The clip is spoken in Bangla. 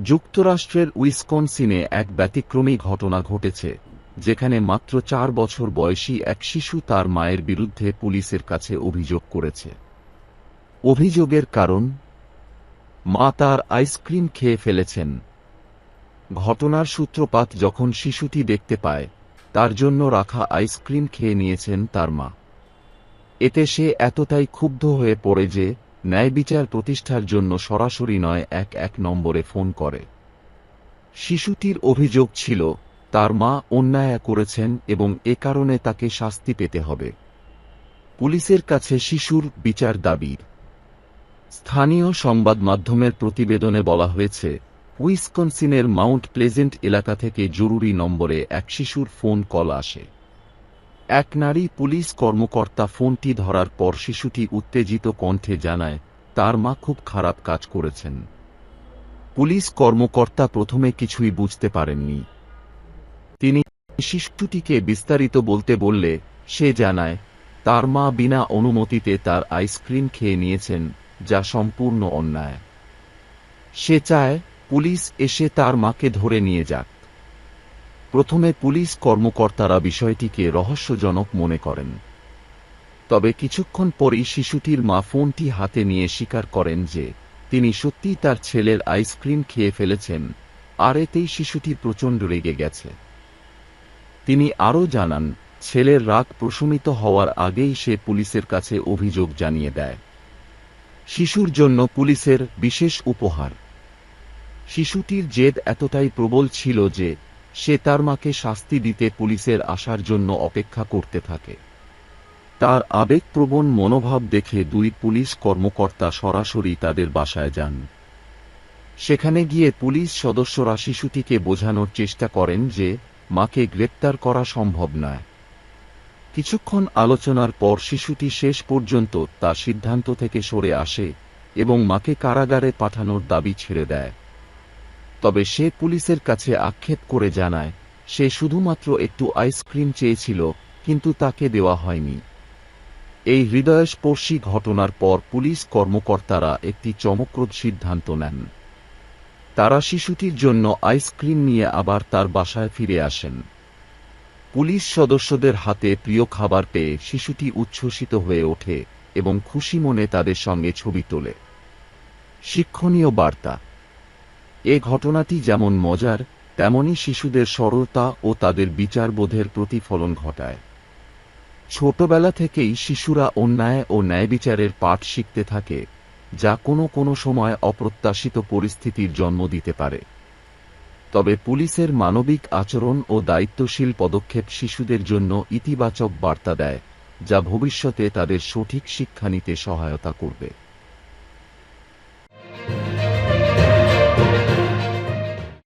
যুক্তরাষ্ট্রের উইসকনসিনে এক ব্যতিক্রমী ঘটনা ঘটেছে, যেখানে মাত্র চার বছর বয়সী এক শিশু তার মায়ের বিরুদ্ধে পুলিশের কাছে অভিযোগ করেছে। অভিযোগের কারণ, মা তার আইসক্রিম খেয়ে ফেলেছেন। ঘটনার সূত্রপাত যখন শিশুটি দেখতে পায়, তার জন্য রাখা আইসক্রিম খেয়ে নিয়েছেন তার মা। এতে সে এতটাই ক্ষুব্ধ হয়ে পড়ে যে ন্যায়বিচার প্রতিষ্ঠার জন্য সরাসরি নয়, এক এক নম্বরে ফোন করে। শিশুটির অভিযোগ ছিল, তার মা অন্যায় করেছেন এবং এ কারণে তাকে শাস্তি পেতে হবে। পুলিশের কাছে শিশুর বিচার দাবির। স্থানীয় সংবাদ মাধ্যমের প্রতিবেদনে বলা হয়েছে, উইসকনসিনের মাউন্ট প্লেজেন্ট এলাকা থেকে জরুরি নম্বরে এক শিশুর ফোন কল আসে। এক নারী পুলিশ কর্মকর্তা ফোনটি ধরার পর শিশুটি উত্তেজিত কণ্ঠে জানায়, তার মা খুব খারাপ কাজ করেছেন। পুলিশ কর্মকর্তা প্রথমে কিছুই বুঝতে পারেননি। তিনি শিশুটিকে বিস্তারিত বলতে বললে, সে জানায়, তার মা বিনা অনুমতিতে তার আইসক্রিম খেয়ে নিয়েছেন, যা সম্পূর্ণ অন্যায়। সে চায়, পুলিশ এসে তার মাকে ধরে নিয়ে যাক। প্রথমে পুলিশ কর্মকর্তারা বিষয়টিকে রহস্যজনক মনে করেন। তবে কিছুক্ষণ পরই শিশুটির মা ফোনটি হাতে নিয়ে স্বীকার করেন যে, তিনি সত্যিই তার ছেলের আইসক্রিম খেয়ে ফেলেছেন, আর এতেই শিশুটি প্রচণ্ড রেগে গেছে। তিনি আরও জানান, ছেলের রাগ প্রশমিত হওয়ার আগেই সে পুলিশের কাছে অভিযোগ জানিয়ে দেয়। শিশুর জন্য পুলিশের বিশেষ উপহার। শিশুটির জেদ এতটাই প্রবল ছিল যে সে তার মাকে শাস্তি দিতে পুলিশের আসার জন্য অপেক্ষা করতে থাকে। তার আবেগপ্রবণ মনোভাব দেখে দুই পুলিশ কর্মকর্তা সরাসরি তাদের বাসায় যান। সেখানে গিয়ে পুলিশ সদস্যরা শিশুটিকে বোঝানোর চেষ্টা করেন যে মাকে গ্রেপ্তার করা সম্ভব নয়। কিছুক্ষণ আলোচনার পর শিশুটি শেষ পর্যন্ত তার সিদ্ধান্ত থেকে সরে আসে এবং মাকে কারাগারে পাঠানোর দাবি ছেড়ে দেয়। তবে সে পুলিশের কাছে আক্ষেপ করে জানায়, সে শুধুমাত্র একটু আইসক্রিম চেয়েছিল, কিন্তু তাকে দেওয়া হয়নি। এই হৃদয়স্পর্শী ঘটনার পর পুলিশ কর্মকর্তারা একটি চমকপ্রদ সিদ্ধান্ত নেন। তারা শিশুটির জন্য আইসক্রিম নিয়ে আবার তার বাসায় ফিরে আসেন। পুলিশ সদস্যদের হাতে প্রিয় খাবার পেয়ে শিশুটি উচ্ছ্বসিত হয়ে ওঠে এবং খুশি মনে তাদের সঙ্গে ছবি তোলে। শিক্ষণীয় বার্তা। এ ঘটনাটি যেমন মজার, তেমনি শিশুদের সরলতা ও তাদের বিচারবোধের প্রতিফলন ঘটায়। ছোটবেলা থেকেই শিশুরা অন্যায় ও ন্যায়বিচারের পাঠ শিখতে থাকে, যা কোনো কোনো সময় অপ্রত্যাশিত পরিস্থিতির জন্ম দিতে পারে। তবে পুলিশের মানবিক আচরণ ও দায়িত্বশীল পদক্ষেপ শিশুদের জন্য ইতিবাচক বার্তা দেয়, যা ভবিষ্যতে তাদের সঠিক শিক্ষা নিতে সহায়তা করবে।